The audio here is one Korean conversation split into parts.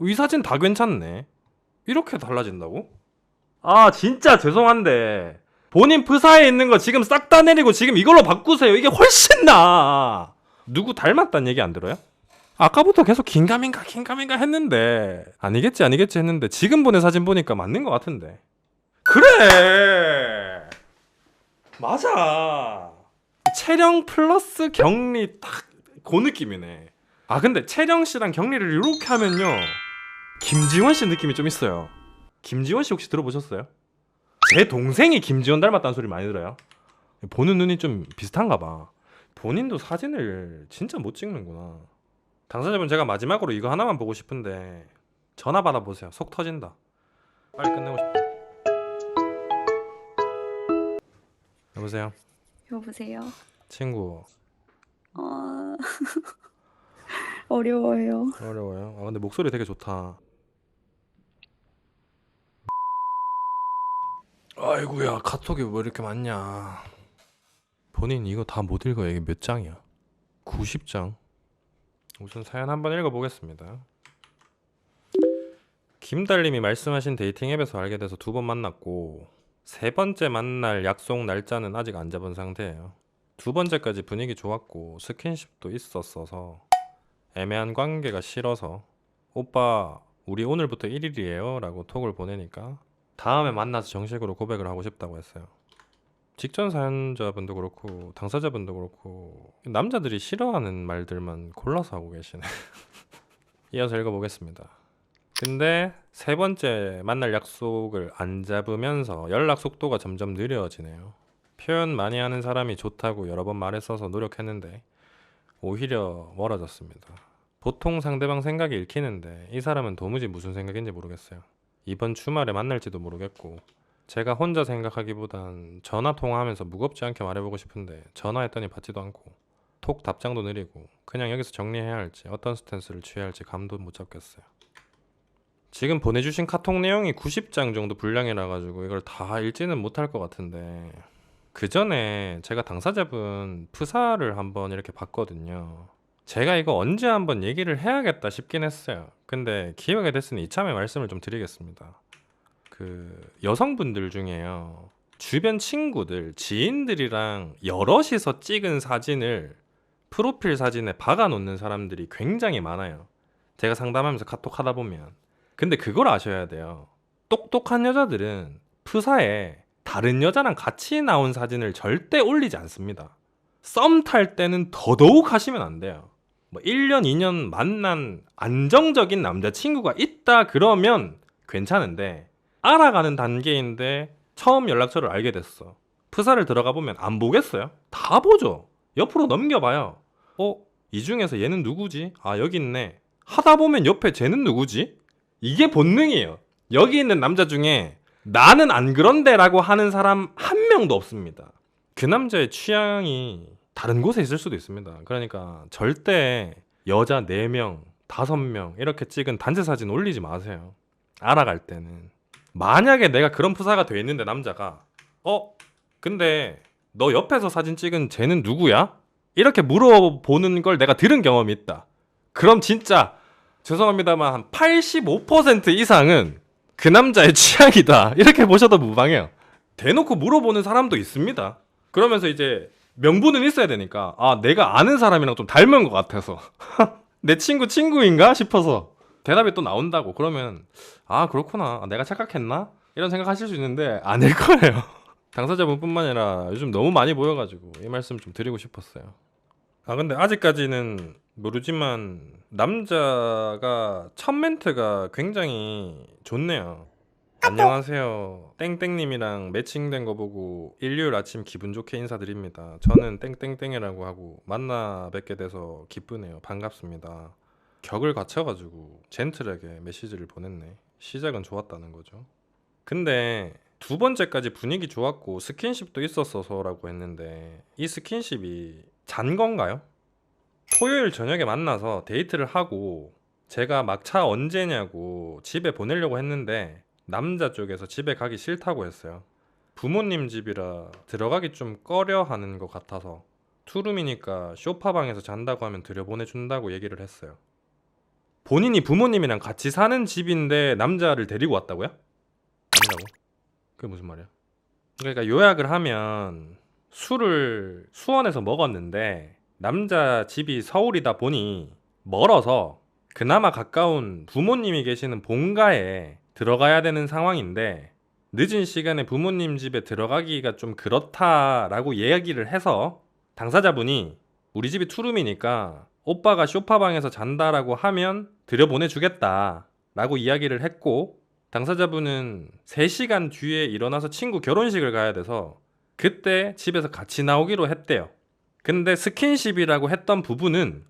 이 사진 다 괜찮네. 이렇게 달라진다고? 아 진짜 죄송한데 본인 프사에 있는 거 지금 싹 다 내리고 지금 이걸로 바꾸세요. 이게 훨씬 나아. 누구 닮았다는 얘기 안 들어요? 아까부터 계속 긴가민가 긴가민가 했는데 아니겠지 아니겠지 했는데 지금 보낸 사진 보니까 맞는 것 같은데 그래 맞아 체령 플러스 격리 딱 그 느낌이네 아 근데 체령 씨랑 격리를 이렇게 하면요 김지원 씨 느낌이 좀 있어요. 김지원 씨 혹시 들어보셨어요? 제 동생이 김지원 닮았다는 소리 많이 들어요. 보는 눈이 좀 비슷한가 봐. 본인도 사진을 진짜 못 찍는구나. 당사자분 제가 마지막으로 이거 하나만 보고 싶은데 전화 받아보세요. 속 터진다. 빨리 끝내고 싶다 여보세요? 여보세요. 친구. 어... 어려워요. 어려워요? 아 근데 목소리 되게 좋다 아이고야 카톡이 왜 이렇게 많냐. 본인 이거 다 못 읽어. 이게 몇 장이야? 90장? 우선 사연 한번 읽어보겠습니다. 김달님이 말씀하신 데이팅 앱에서 알게 돼서 두 번 만났고 세 번째 만날 약속 날짜는 아직 안 잡은 상태예요. 두 번째까지 분위기 좋았고 스킨십도 있었어서 애매한 관계가 싫어서 오빠 우리 오늘부터 1일이에요? 라고 톡을 보내니까 다음에 만나서 정식으로 고백을 하고 싶다고 했어요 직전 사연자분도 그렇고 당사자분도 그렇고 남자들이 싫어하는 말들만 골라서 하고 계시네 이어서 읽어보겠습니다 근데 세 번째 만날 약속을 안 잡으면서 연락 속도가 점점 느려지네요 표현 많이 하는 사람이 좋다고 여러 번 말했어서 노력했는데 오히려 멀어졌습니다. 보통 상대방 생각이 읽히는데 이 사람은 도무지 무슨 생각인지 모르겠어요. 이번 주말에 만날지도 모르겠고 제가 혼자 생각하기보단 전화 통화하면서 무겁지 않게 말해보고 싶은데 전화했더니 받지도 않고 톡 답장도 느리고 그냥 여기서 정리해야 할지 어떤 스탠스를 취해야 할지 감도 못 잡겠어요. 지금 보내주신 카톡 내용이 90장 정도 분량이라 가지고 이걸 다 읽지는 못할 것 같은데 그 전에 제가 당사자분 프사를 한번 이렇게 봤거든요. 제가 이거 언제 한번 얘기를 해야겠다 싶긴 했어요. 근데 기회가 됐으니 이참에 말씀을 좀 드리겠습니다. 그 여성분들 중에요. 주변 친구들, 지인들이랑 여럿이서 찍은 사진을 프로필 사진에 박아 놓는 사람들이 굉장히 많아요. 제가 상담하면서 카톡 하다 보면. 근데 그걸 아셔야 돼요. 똑똑한 여자들은 프사에 다른 여자랑 같이 나온 사진을 절대 올리지 않습니다. 썸 탈 때는 더더욱 하시면 안 돼요. 뭐 1년, 2년 만난 안정적인 남자친구가 있다 그러면 괜찮은데 알아가는 단계인데 처음 연락처를 알게 됐어. 프사를 들어가 보면 안 보겠어요? 다 보죠. 옆으로 넘겨봐요. 어? 이 중에서 얘는 누구지? 아, 여기 있네. 하다 보면 옆에 쟤는 누구지? 이게 본능이에요. 여기 있는 남자 중에 나는 안 그런데 라고 하는 사람 한 명도 없습니다. 그 남자의 취향이 다른 곳에 있을 수도 있습니다. 그러니까 절대 여자 4명, 5명 이렇게 찍은 단체 사진 올리지 마세요. 알아갈 때는. 만약에 내가 그런 프사가 돼 있는데 남자가 어? 근데 너 옆에서 사진 찍은 쟤는 누구야? 이렇게 물어보는 걸 내가 들은 경험이 있다. 그럼 진짜 죄송합니다만 한 85% 이상은 그 남자의 취향이다. 이렇게 보셔도 무방해요. 대놓고 물어보는 사람도 있습니다. 그러면서 이제 명분은 있어야 되니까 아 내가 아는 사람이랑 좀 닮은 것 같아서 내 친구 친구인가 싶어서 대답이 또 나온다고 그러면 아 그렇구나 아, 내가 착각했나 이런 생각하실 수 있는데 아닐 거예요. 당사자분뿐만 아니라 요즘 너무 많이 보여가지고 이 말씀 좀 드리고 싶었어요. 아 근데 아직까지는 모르지만 남자가 첫 멘트가 굉장히 좋네요. 안녕하세요. 땡땡님이랑 매칭된 거 보고 일요일 아침 기분 좋게 인사드립니다. 저는 땡땡땡이라고 하고 만나 뵙게 돼서 기쁘네요. 반갑습니다. 격을 갖춰가지고 젠틀하게 메시지를 보냈네. 시작은 좋았다는 거죠. 근데 두 번째까지 분위기 좋았고 스킨십도 있었어서라고 했는데 이 스킨십이 잔 건가요? 토요일 저녁에 만나서 데이트를 하고 제가 막차 언제냐고 집에 보내려고 했는데 남자 쪽에서 집에 가기 싫다고 했어요. 부모님 집이라 들어가기 좀 꺼려 하는 것 같아서 투룸이니까 쇼파방에서 잔다고 하면 들여보내준다고 얘기를 했어요. 본인이 부모님이랑 같이 사는 집인데 남자를 데리고 왔다고요? 아니라고? 그게 무슨 말이야? 그러니까 요약을 하면 술을 수원에서 먹었는데 남자 집이 서울이다 보니 멀어서 그나마 가까운 부모님이 계시는 본가에 들어가야 되는 상황인데 늦은 시간에 부모님 집에 들어가기가 좀 그렇다라고 이야기를 해서 당사자분이 우리 집이 투룸이니까 오빠가 쇼파방에서 잔다라고 하면 들여보내주겠다 라고 이야기를 했고 당사자분은 3시간 뒤에 일어나서 친구 결혼식을 가야 돼서 그때 집에서 같이 나오기로 했대요. 근데 스킨십이라고 했던 부분은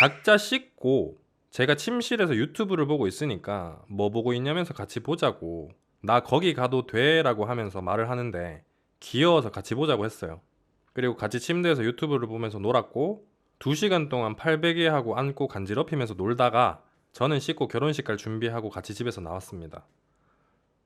각자 씻고 제가 침실에서 유튜브를 보고 있으니까 뭐 보고 있냐면서 같이 보자고 나 거기 가도 돼 라고 하면서 말을 하는데 귀여워서 같이 보자고 했어요. 그리고 같이 침대에서 유튜브를 보면서 놀았고 2시간 동안 팔베개 하고 안고 간지럽히면서 놀다가 저는 씻고 결혼식 갈 준비하고 같이 집에서 나왔습니다.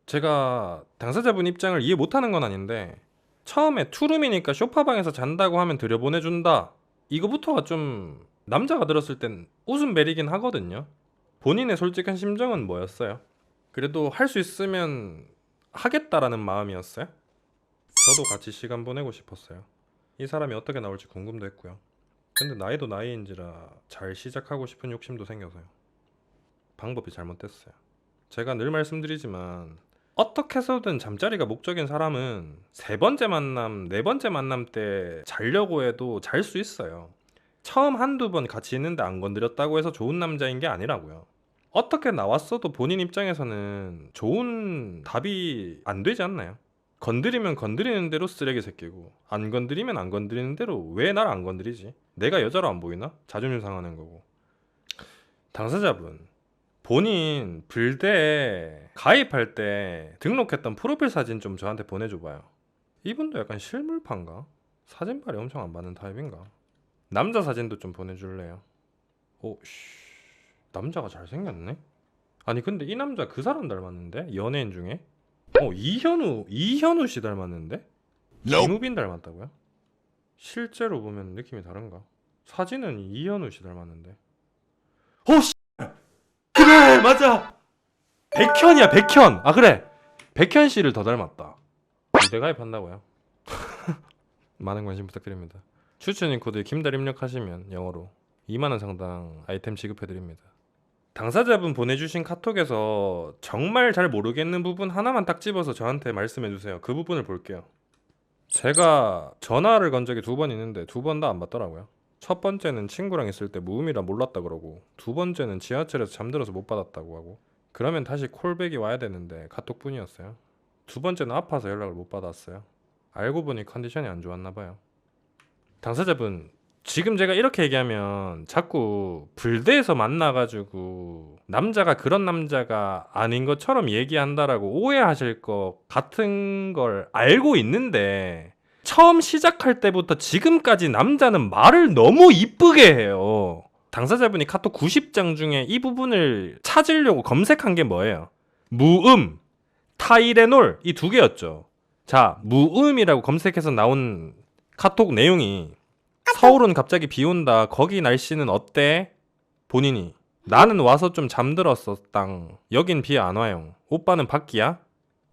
제가 당사자분 입장을 이해 못하는 건 아닌데 처음에 투룸이니까 쇼파방에서 잔다고 하면 들여보내준다 이거부터가 좀 남자가 들었을 땐 웃음 베리긴 하거든요. 본인의 솔직한 심정은 뭐였어요? 그래도 할 수 있으면 하겠다라는 마음이었어요? 저도 같이 시간 보내고 싶었어요. 이 사람이 어떻게 나올지 궁금도 했고요. 근데 나이도 나이인지라 잘 시작하고 싶은 욕심도 생겨서요. 방법이 잘못됐어요. 제가 늘 말씀드리지만 어떻게 해서든 잠자리가 목적인 사람은 세 번째 만남, 네 번째 만남 때 자려고 해도 잘 수 있어요. 처음 한두 번 같이 있는데 안 건드렸다고 해서 좋은 남자인 게 아니라고요. 어떻게 나왔어도 본인 입장에서는 좋은 답이 안 되지 않나요? 건드리면 건드리는 대로 쓰레기 새끼고 안 건드리면 안 건드리는 대로 왜 날 안 건드리지? 내가 여자로 안 보이나? 자존심 상하는 거고. 당사자분 본인 불대에 가입할 때 등록했던 프로필 사진 좀 저한테 보내줘봐요. 이분도 약간 실물파인가? 사진발이 엄청 안 받는 타입인가? 남자 사진도 좀 보내줄래요? 오, 씨. 남자가 잘생겼네? 아니 근데 이 남자 그 사람 닮았는데? 연예인 중에? 어 이현우 이현우 씨 닮았는데? 김우빈 닮았다고요? 실제로 보면 느낌이 다른가? 사진은 이현우 씨 닮았는데. 어 씨. 그래 맞아. 백현이야 백현. 아 그래 백현 씨를 더 닮았다. 무대 가입한다고요? 많은 관심 부탁드립니다. 추천인 코드 김달 입력하시면 영어로 2만 원 상당 아이템 지급해드립니다. 당사자분 보내주신 카톡에서 정말 잘 모르겠는 부분 하나만 딱 집어서 저한테 말씀해주세요. 그 부분을 볼게요. 제가 전화를 건 적이 두 번 있는데 두 번 다 안 받더라고요. 첫 번째는 친구랑 있을 때 무음이라 몰랐다 그러고 두 번째는 지하철에서 잠들어서 못 받았다고 하고 그러면 다시 콜백이 와야 되는데 카톡뿐이었어요. 두 번째는 아파서 연락을 못 받았어요. 알고 보니 컨디션이 안 좋았나 봐요. 당사자분 지금 제가 이렇게 얘기하면 자꾸 불대에서 만나가지고 남자가 그런 남자가 아닌 것처럼 얘기한다라고 오해하실 것 같은 걸 알고 있는데 처음 시작할 때부터 지금까지 남자는 말을 너무 이쁘게 해요. 당사자분이 카톡 90장 중에 이 부분을 찾으려고 검색한 게 뭐예요? 무음, 타이레놀 이 두 개였죠. 자, 무음이라고 검색해서 나온 카톡 내용이 서울은 갑자기 비 온다. 거기 날씨는 어때? 본인이 나는 와서 좀 잠들었어. 땅. 여긴 비 안 와요. 오빠는 밖이야?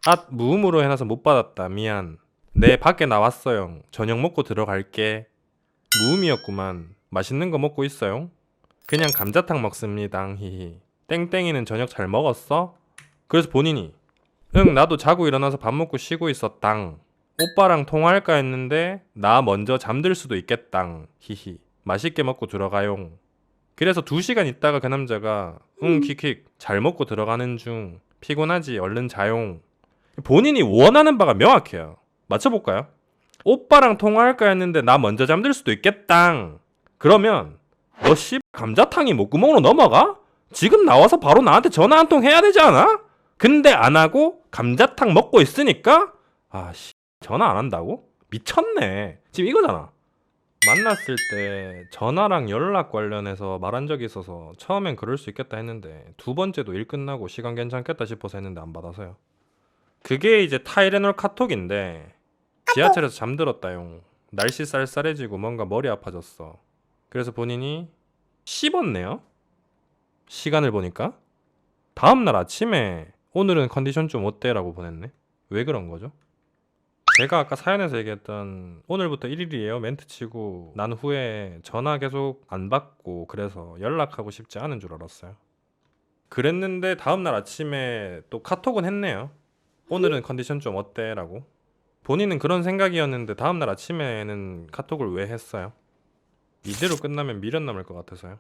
앗 무음으로 해놔서 못 받았다. 미안. 내 밖에 나왔어요. 저녁 먹고 들어갈게. 무음이었구만. 맛있는 거 먹고 있어요? 그냥 감자탕 먹습니다. 히히. 땡땡이는 저녁 잘 먹었어? 그래서 본인이 응 나도 자고 일어나서 밥 먹고 쉬고 있었당. 오빠랑 통화할까 했는데 나 먼저 잠들 수도 있겠당. 히히. 맛있게 먹고 들어가용. 그래서 두 시간 있다가 그 남자가 응 킥킥 잘 먹고 들어가는 중 피곤하지 얼른 자용. 본인이 원하는 바가 명확해요. 맞춰볼까요? 오빠랑 통화할까 했는데 나 먼저 잠들 수도 있겠당. 그러면 너 씨 감자탕이 목구멍으로 넘어가? 지금 나와서 바로 나한테 전화 한 통 해야 되지 않아? 근데 안 하고 감자탕 먹고 있으니까 아 씨. 전화 안 한다고? 미쳤네. 지금 이거잖아. 만났을 때 전화랑 연락 관련해서 말한 적이 있어서 처음엔 그럴 수 있겠다 했는데 두 번째도 일 끝나고 시간 괜찮겠다 싶어서 했는데 안 받아서요. 그게 이제 타이레놀 카톡인데 지하철에서 잠들었다용. 날씨 쌀쌀해지고 뭔가 머리 아파졌어. 그래서 본인이 씹었네요. 시간을 보니까 다음날 아침에 오늘은 컨디션 좀 어때라고 보냈네. 왜 그런 거죠? 제가 아까 사연에서 얘기했던 오늘부터 1일이에요 멘트 치고 난 후에 전화 계속 안 받고 그래서 연락하고 싶지 않은 줄 알았어요. 그랬는데 다음날 아침에 또 카톡은 했네요. 오늘은 컨디션 좀 어때 라고. 본인은 그런 생각이었는데 다음날 아침에는 카톡을 왜 했어요? 이대로 끝나면 미련 남을 것 같아서요.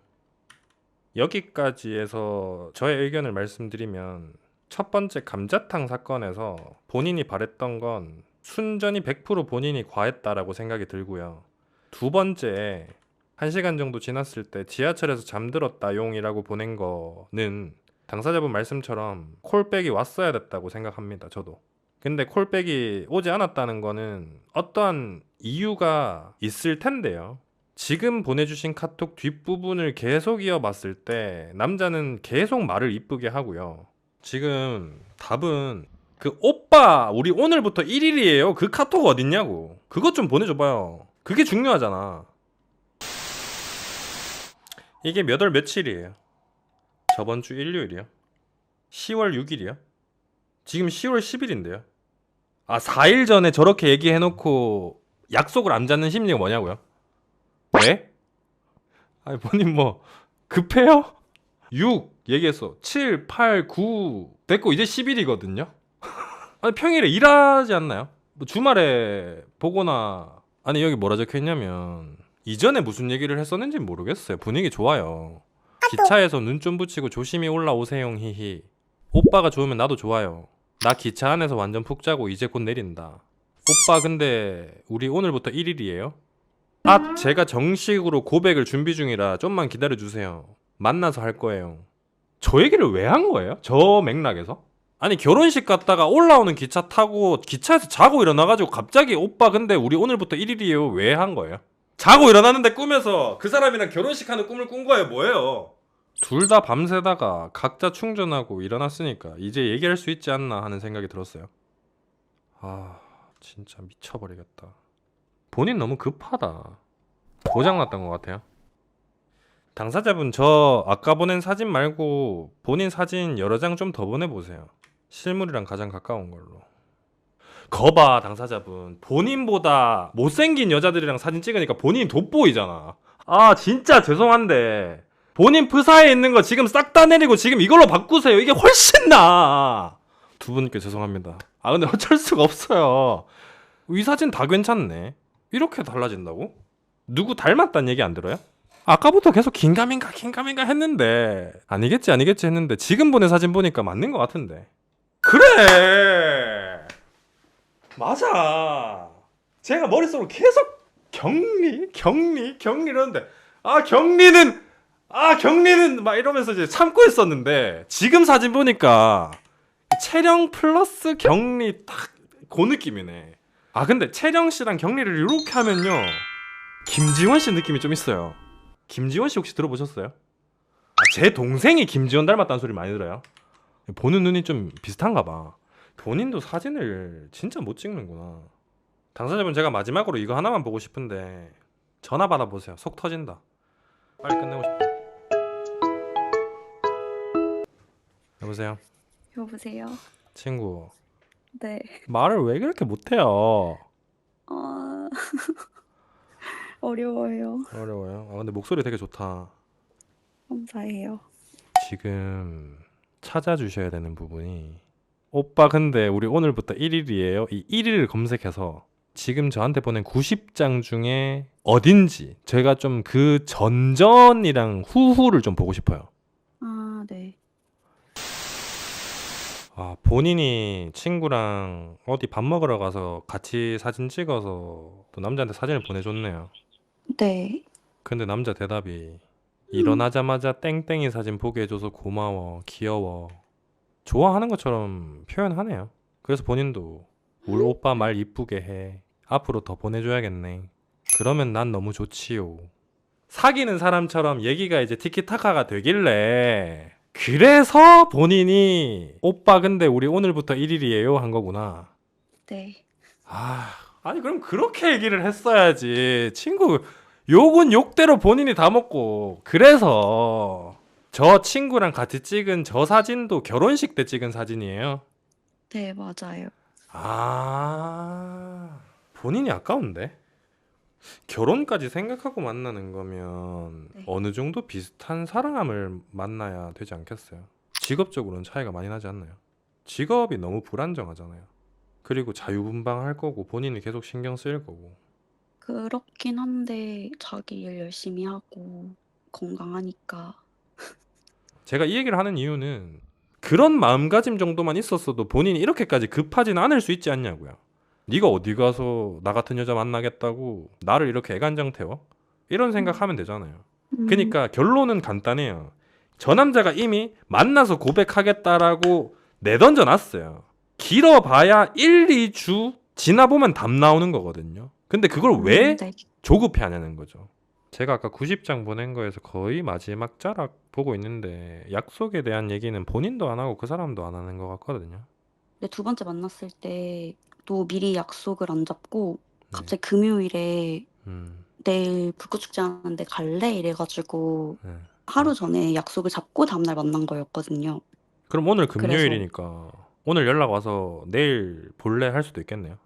여기까지 해서 저의 의견을 말씀드리면 첫 번째 감자탕 사건에서 본인이 바랬던 건 순전히 100% 본인이 과했다라고 생각이 들고요. 두 번째, 한 시간 정도 지났을 때 지하철에서 잠들었다 용이라고 보낸 거는 당사자분 말씀처럼 콜백이 왔어야 됐다고 생각합니다. 저도. 근데 콜백이 오지 않았다는 거는 어떠한 이유가 있을 텐데요. 지금 보내주신 카톡 뒷부분을 계속 이어봤을 때 남자는 계속 말을 이쁘게 하고요. 지금 답은 그 오빠 우리 오늘부터 1일이에요. 그 카톡 어딨냐고. 그것 좀 보내줘봐요. 그게 중요하잖아. 이게 몇 월 며칠이에요? 저번 주 일요일이요. 10월 6일이요. 지금 10월 10일인데요. 아 4일 전에 저렇게 얘기해놓고 약속을 안 잡는 심리가 뭐냐고요? 왜? 아니 본인 뭐 급해요? 6 얘기했어 7, 8, 9 됐고 이제 10일이거든요 아니 평일에 일하지 않나요? 뭐 주말에 보거나 아니 여기 뭐라 적혀있냐면 이전에 무슨 얘기를 했었는지 모르겠어요 분위기 좋아요 기차에서 눈 좀 붙이고 조심히 올라오세요 히히 오빠가 좋으면 나도 좋아요 나 기차 안에서 완전 푹 자고 이제 곧 내린다 오빠 근데 우리 오늘부터 1일이에요? 아, 제가 정식으로 고백을 준비 중이라 좀만 기다려 주세요. 만나서 할 거예요. 저 얘기를 왜 한 거예요? 저 맥락에서? 아니 결혼식 갔다가 올라오는 기차 타고 기차에서 자고 일어나가지고 갑자기 오빠 근데 우리 오늘부터 1일이에요 왜 한 거예요? 자고 일어났는데 꿈에서 그 사람이랑 결혼식 하는 꿈을 꾼 거예요 뭐예요? 둘 다 밤새다가 각자 충전하고 일어났으니까 이제 얘기할 수 있지 않나 하는 생각이 들었어요. 아 진짜 미쳐버리겠다. 본인 너무 급하다. 고장났던 것 같아요. 당사자분 저 아까 보낸 사진 말고 본인 사진 여러 장 좀 더 보내보세요. 실물이랑 가장 가까운 걸로. 거봐 당사자분 본인보다 못생긴 여자들이랑 사진 찍으니까 본인이 돋보이잖아. 아 진짜 죄송한데 본인 프사에 있는 거 지금 싹 다 내리고 지금 이걸로 바꾸세요. 이게 훨씬 나아. 두 분께 죄송합니다. 아 근데 어쩔 수가 없어요. 이 사진 다 괜찮네. 이렇게 달라진다고? 누구 닮았다는 얘기 안 들어요? 아까부터 계속 긴가민가 긴가민가 했는데 아니겠지 아니겠지 했는데 지금 보낸 사진 보니까 맞는 것 같은데 그래. 맞아. 제가 머릿속으로 계속 격리 격리 격리 이러는데 아 격리는 아 격리는 막 이러면서 이제 참고 있었는데 지금 사진 보니까 체령 플러스 격리 딱 그 느낌이네. 아 근데 채령 씨랑 격리를 이렇게 하면요. 김지원 씨 느낌이 좀 있어요. 김지원 씨 혹시 들어보셨어요? 아, 제 동생이 김지원 닮았다는 소리 많이 들어요 보는 눈이 좀 비슷한가 봐 본인도 사진을 진짜 못 찍는구나 당사자분 제가 마지막으로 이거 하나만 보고 싶은데 전화 받아보세요 속 터진다 빨리 끝내고 싶다 여보세요 여보세요. 친구 네. 말을 왜 그렇게 못해요 어... 어려워요. 어려워요. 아 근데 목소리 되게 좋다. 감사해요. 지금 찾아주셔야 되는 부분이 오빠 근데 우리 오늘부터 1일이에요. 이 1일을 검색해서 지금 저한테 보낸 90장 중에 어딘지 제가 좀 그 전전이랑 후후를 좀 보고 싶어요. 아, 네. 아 본인이 친구랑 어디 밥 먹으러 가서 같이 사진 찍어서 또 남자한테 사진을 보내줬네요. 네. 근데 남자 대답이 일어나자마자 땡땡이 사진 보게 해줘서 고마워, 귀여워. 좋아하는 것처럼 표현하네요. 그래서 본인도 우리 오빠 말 이쁘게 해. 앞으로 더 보내줘야겠네. 그러면 난 너무 좋지요. 사귀는 사람처럼 얘기가 이제 티키타카가 되길래 그래서 본인이 오빠 근데 우리 오늘부터 1일이에요 한 거구나. 네. 아, 아니 그럼 그렇게 얘기를 했어야지. 친구 욕은 욕대로 본인이 다 먹고 그래서 저 친구랑 같이 찍은 저 사진도 결혼식 때 찍은 사진이에요. 네, 맞아요. 아, 본인이 아까운데? 결혼까지 생각하고 만나는 거면 네. 어느 정도 비슷한 사람을 만나야 되지 않겠어요? 직업적으로는 차이가 많이 나지 않나요? 직업이 너무 불안정하잖아요. 그리고 자유분방할 거고 본인이 계속 신경 쓰일 거고. 그렇긴 한데 자기 일 열심히 하고 건강하니까 제가 이 얘기를 하는 이유는 그런 마음가짐 정도만 있었어도 본인이 이렇게까지 급하지는 않을 수 있지 않냐고요. 네가 어디 가서 나 같은 여자 만나겠다고 나를 이렇게 애간장 태워? 이런 생각하면 되잖아요. 음, 그러니까 결론은 간단해요. 저 남자가 이미 만나서 고백하겠다라고 내던져 놨어요. 길어봐야 1, 2주 지나보면 답 나오는 거거든요. 근데 그걸 왜 음, 네. 조급해 하냐는 거죠. 제가 아까 90장 보낸 거에서 거의 마지막 자락 보고 있는데 약속에 대한 얘기는 본인도 안 하고 그 사람도 안 하는 것 같거든요. 근데 두 번째 만났을 때도 미리 약속을 안 잡고 네. 갑자기 금요일에 음, 내일 불꽃축제 하는데 갈래? 이래가지고 네. 하루 전에 약속을 잡고 다음날 만난 거였거든요. 그럼 오늘 금요일이니까 오늘 연락 와서 내일 볼래 할 수도 있겠네요.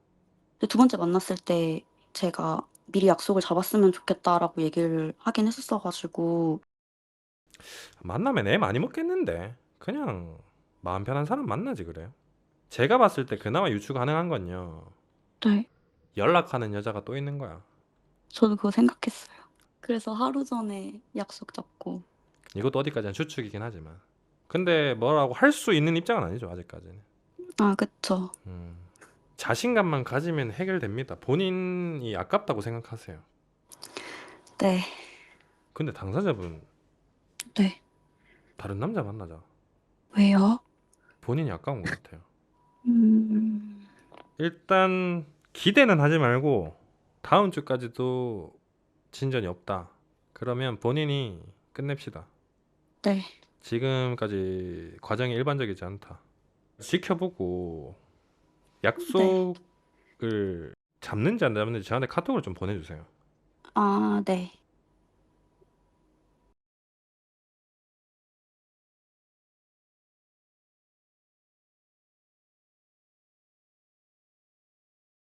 근데 두 번째 만났을 때 제가 미리 약속을 잡았으면 좋겠다라고 얘기를 하긴 했었어가지고 만나면 애 많이 먹겠는데 그냥 마음 편한 사람 만나지 그래요. 제가 봤을 때 그나마 유추 가능한 건요. 네, 연락하는 여자가 또 있는 거야. 저도 그거 생각했어요. 그래서 하루 전에 약속 잡고 이것도 어디까지나 추측이긴 하지만. 근데 뭐라고 할 수 있는 입장은 아니죠 아직까지는. 아 그쵸. 음. 자신감만 가지면 해결됩니다. 본인이 아깝다고 생각하세요. 네, 근데 당사자분 네. 다른 남자 만나자. 왜요? 본인이 아까운 것 같아요. 음, 일단 기대는 하지 말고 다음 주까지도 진전이 없다. 그러면 본인이 끝냅시다. 네, 지금까지 과정이 일반적이지 않다. 지켜보고 약속을 잡는지 안 잡는지 저한테 카톡을 좀 보내주세요. 아 네,